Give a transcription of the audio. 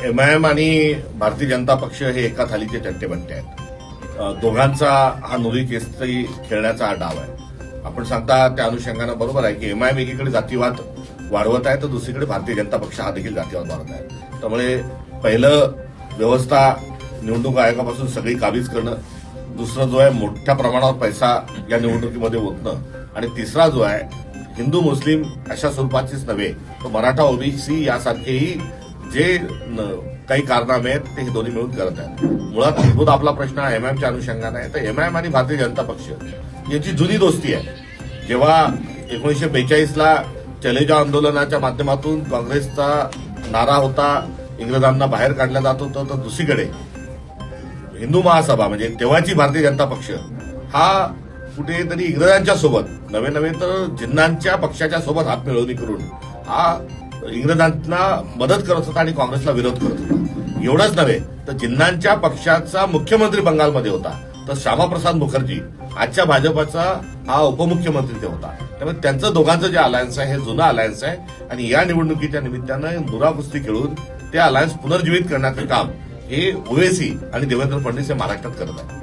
MIM आणि भारतीय जनता पक्ष हे एका थालीचे चट्टेबट्टे आहेत. दोघांचा हा नोरी केसरी खेळण्याचा हा डाव आहे. आपण सांगता त्या अनुषंगानं बरोबर आहे की एमआयएम एकीकडे जातीवाद वाढवत आहे तर दुसरीकडे भारतीय जनता पक्ष हा देखील जातीवाद वाढत आहे. त्यामुळे पहिलं व्यवस्था निवडणूक आयोगापासून सगळी काबीज करणं दुसरं जो आहे मोठ्या प्रमाणावर पैसा या निवडणुकीमध्ये ओतणं आणि तिसरा जो आहे हिंदू मुस्लिम अशा स्वरूपाचीच नव्हे तर मराठा ओबीसी यासारखेही जे न- काही कारनामे आहेत ते हे दोन्ही मिळून करत आहेत. मुळात मूलभूत आपला प्रश्न हा एमआयएमच्या अनुषंगाने आहे. तर एमआयएम आणि भारतीय जनता पक्ष यांची जुनी दोस्ती आहे. जेव्हा एकोणीसशे बेचाळीसला चलेजा आंदोलनाच्या माध्यमातून काँग्रेसचा नारा होता इंग्रजांना बाहेर काढलं जात होतं तर दुसरीकडे हिंदू महासभा म्हणजे तेव्हाची भारतीय जनता पक्ष हा कुठेतरी इंग्रजांच्या सोबत नवे नवे तर जिन्नांच्या पक्षाच्या सोबत हातमिळवणी करून हा इंग्रजांना मदत करत होता आणि काँग्रेसला विरोध करत होता. एवढंच नव्हे तर जिन्नांच्या पक्षाचा मुख्यमंत्री बंगालमध्ये होता. तर श्यामाप्रसाद मुखर्जी आजच्या भाजपाचा हा उपमुख्यमंत्री ते होता. त्यामुळे त्यांचं दोघांचं जे अलायन्स आहे हे जुनं अलायन्स आहे आणि या निवडणुकीच्या निमित्तानं मुराकुस्ती खेळून ते अलायन्स पुनर्जीवित करण्याचं काम हे ओवेसी आणि देवेंद्र फडणवीस हे महाराष्ट्रात करत आहेत.